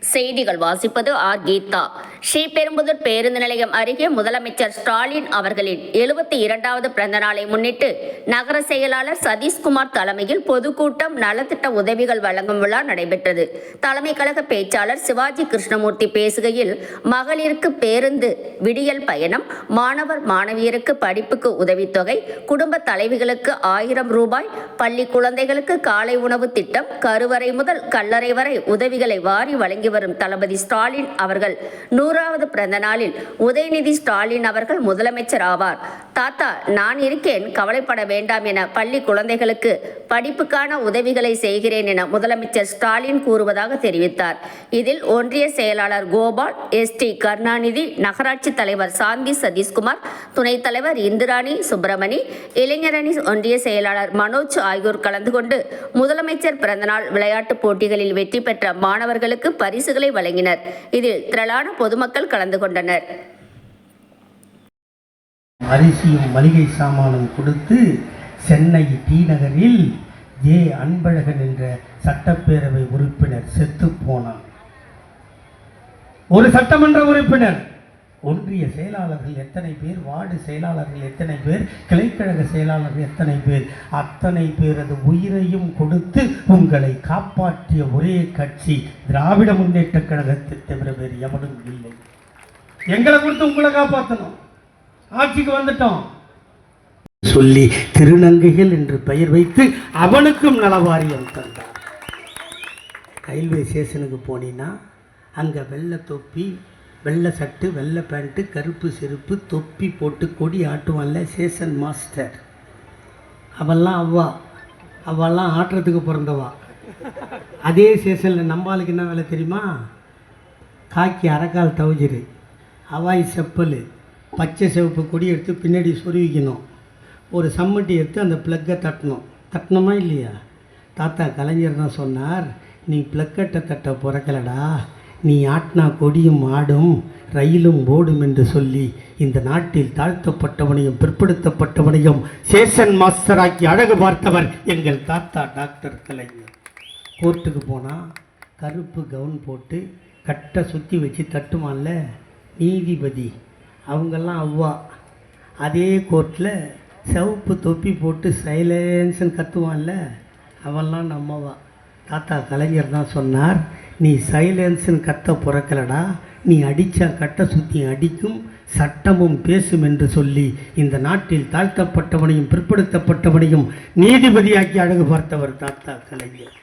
செய்திகள் வாசிப்பது ஆர் கீதா. ஸ்ரீபெரும்புதூர் பேருந்து நிலையம் அருகே முதலமைச்சர் ஸ்டாலின் அவர்களின் எழுபத்தி இரண்டாவது பிறந்த நாளை முன்னிட்டு நகர செயலாளர் சதீஷ்குமார் தலைமையில் பொதுக்கூட்டம் நலத்திட்ட உதவிகள் வழங்கும் விழா நடைபெற்றது. தலைமை கழக பேச்சாளர் சிவாஜி கிருஷ்ணமூர்த்தி பேசுகையில் மகளிருக்கு பேருந்து விடியல் பயணம் மாணவர் மாணவியருக்கு படிப்புக்கு உதவித்தொகை குடும்ப தலைவிகளுக்கு ஆயிரம் ரூபாய் பள்ளி குழந்தைகளுக்கு காலை உணவு திட்டம் கருவறை முதல் கல்லறை வரை உதவிகளை வாரி வழங்கி வரும் தளபதி ஸ்டாலின் அவர்கள் நூறு நூறாவது பிறந்த நாளில் உதயநிதி ஸ்டாலின் அவர்கள் முதலமைச்சர் ஆவார். தாத்தா நான் இருக்கேன் கவலைப்பட வேண்டாம் என பள்ளி குழந்தைகளுக்கு படிப்புக்கான உதவிகளை செய்கிறேன் என முதலமைச்சர் ஸ்டாலின் கூறுவதாக தெரிவித்தார். இதில் ஒன்றிய செயலாளர் கோபால் எஸ் டி கருணாநிதி நகராட்சி தலைவர் சாந்தி சதீஷ்குமார் துணைத் தலைவர் இந்திராணி சுப்பிரமணி இளைஞரணி ஒன்றிய செயலாளர் மனோஜ் ஆகியோர் கலந்து கொண்டு முதலமைச்சர் பிறந்தநாள் விளையாட்டுப் போட்டிகளில் வெற்றி பெற்ற மாணவர்களுக்கு பரிசுகளை வழங்கினர். இதில் திரளான பொது பொதுமக்கள் கலந்து கொண்டனர். அரிசியும் மளிகை சாமானும் கொடுத்து சென்னை டி நகரில் ஏ. அன்பழகன் என்ற சட்டப்பேரவை உறுப்பினர் செத்து போனான் ஒரு சட்டமன்ற உறுப்பினர் ஒன்றிய செயலாளர்கள் எத்தனை பேர் வார்டு செயலாளர்கள் எத்தனை பேர் கிளைக்கழக செயலாளர்கள் எத்தனை பேர்? அத்தனை பேரது உயிரையும் கொடுத்து உங்களை காப்பாற்றிய ஒரே கட்சி திராவிட முன்னேற்ற கழகத்தை தவிர வேறு எவனும் இல்லை. எங்களை கொடுத்து உங்களை காப்பாற்றணும் ஆட்சிக்கு வந்துட்டோம். சொல்லி திருநங்கைகள் என்று பெயர் வைத்து அவனுக்கும் நலவாரியம் தந்தார் ரயில்வே ஸ்டேஷனுக்கு போனீங்கன்னா அங்கே வெள்ளை தொப்பி வெள்ளை சட்டு வெள்ளை பேண்ட்டு கருப்பு செருப்பு தொப்பி போட்டு கொடி ஆட்டுவான்ல ஸ்டேஷன் மாஸ்டர். அவெல்லாம் அவ்வா. அவெல்லாம் ஆட்டுறதுக்கு பிறந்தவா. அதே ஸ்டேஷனில் நம்மளுக்கு என்ன வேலை தெரியுமா? காக்கி அரைக்கால் தவுஜரு. அவாய் செப்பல். பச்சை சிவப்பு கொடி எடுத்து பின்னாடி சொருவிக்கணும் ஒரு சம்மட்டி எடுத்து அந்த ப்ளக்கை தட்டணும். தட்டணுமா இல்லையா? தாத்தா கலைஞர் தான் சொன்னார் நீ ப்ளக்கட்டை தட்ட பிறக்கலடா. நீ ஆட்டினா கொடியும் ஆடும் ரயிலும் ஓடும் என்று சொல்லி இந்த நாட்டில் தாழ்த்தப்பட்டவனையும் பிற்படுத்தப்பட்டவனையும் சேஷன் மாஸ்டராக்கி அழகு பார்த்தவர் எங்கள் தாத்தா டாக்டர் கலைஞர். கோர்ட்டுக்கு போனால் கருப்பு கவுன் போட்டு கட்டை சுற்றி வச்சு தட்டுமான்ல நீதிபதி அவங்கெல்லாம் அவ்வா. அதே கோர்ட்டில் சிவப்பு தொப்பி போட்டு சைலன்ஸ்னு கத்துவான்ல அவெல்லாம் நம்மவா தாத்தா கலைஞர் தான் சொன்னார் நீ சைலன்ஸுன்னு கத்த பிறக்கலடா. நீ அடித்தா கட்டை சுற்றி அடிக்கும் சட்டமும் பேசும் என்று சொல்லி இந்த நாட்டில் தாழ்த்தப்பட்டவனையும் பிற்படுத்தப்பட்டவனையும் நீதிபதியாக்கி அழகு பார்த்தவர் தாத்தா கலைஞர்.